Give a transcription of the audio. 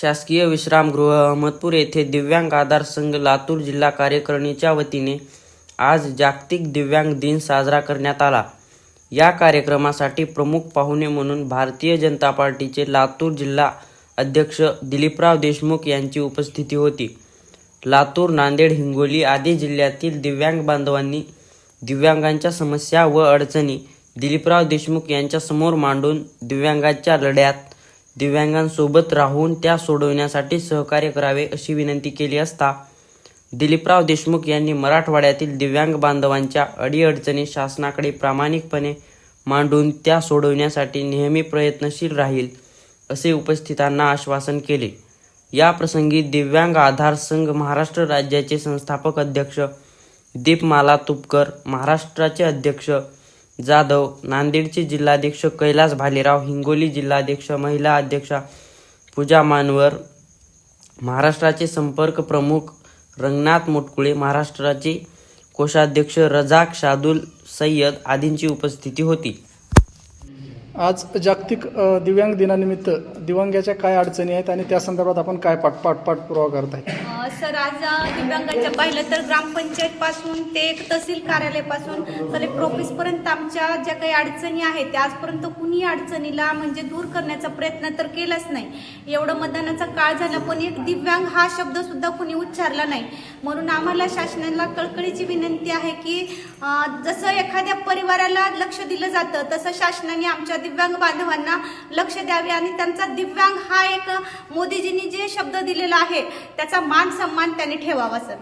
शासकीय विश्रामगृह अहमदपूर येथे दिव्यांग आधार संघ लातूर जिल्हा कार्यकारिणीच्या वतीने आज जागतिक दिव्यांग दिन साजरा करण्यात आला. या कार्यक्रमासाठी प्रमुख पाहुणे म्हणून भारतीय जनता पार्टीचे लातूर जिल्हा अध्यक्ष दिलीपराव देशमुख यांची उपस्थिती होती. लातूर नांदेड हिंगोली आदी जिल्ह्यातील दिव्यांग बांधवांनी दिव्यांगांच्या समस्या व अडचणी दिलीपराव देशमुख यांच्यासमोर मांडून दिव्यांगांच्या लढ्यात दिव्यांगांसोबत राहून त्या सोडवण्यासाठी सहकार्य करावे अशी विनंती केली असता दिलीपराव देशमुख यांनी मराठवाड्यातील दिव्यांग बांधवांच्या अडीअडचणी शासनाकडे प्रामाणिकपणे मांडून त्या सोडवण्यासाठी नेहमी प्रयत्नशील राहील असे उपस्थितांना आश्वासन केले. या प्रसंगी दिव्यांग आधार संघ महाराष्ट्र राज्याचे संस्थापक अध्यक्ष दीपमाला तुपकर महाराष्ट्राचे अध्यक्ष जाधव नांदेडचे जिल्हाध्यक्ष कैलास भालेराव हिंगोली जिल्हाध्यक्ष महिला अध्यक्षा पूजा मानवर महाराष्ट्राचे संपर्क प्रमुख रंगनाथ मोटकुळे महाराष्ट्राचे कोषाध्यक्ष रजाक शादुल सय्यद आदींची उपस्थिती होती. आज जागतिक दिव्यांग दिनानिमित्त दिव्यांगाच्या काय अडचणी आहेत आणि त्या संदर्भात आपण काय पाठ पाठ पाठपुरावा करत आहे सर आज अ, दिव्यांगाच्या पाहिलं तर ग्रामपंचायत पासून ते एक तहसील कार्यालयापासून कलेक्टर ऑफिसपर्यंत आमच्या ज्या काही अडचणी आहेत त्या आजपर्यंत कुणी अडचणीला म्हणजे दूर करण्याचा प्रयत्न तर केलाच नाही. एवढं मतदानाचा काळ झाला पण एक दिव्यांग हा शब्द सुद्धा कुणी उच्चारला नाही. म्हणून आम्हाला शासनाला कळकळीची विनंती आहे की जसं एखाद्या परिवाराला लक्ष दिलं जातं तसं शासनाने आमच्या दिव्यांग बांधवांना लक्ष द्यावे आणि त्यांचा दिव्यांग हा एक मोदीजींनी जे शब्द दिलेला आहे त्याचा मान सन्मान त्यांनी ठेवावा सर.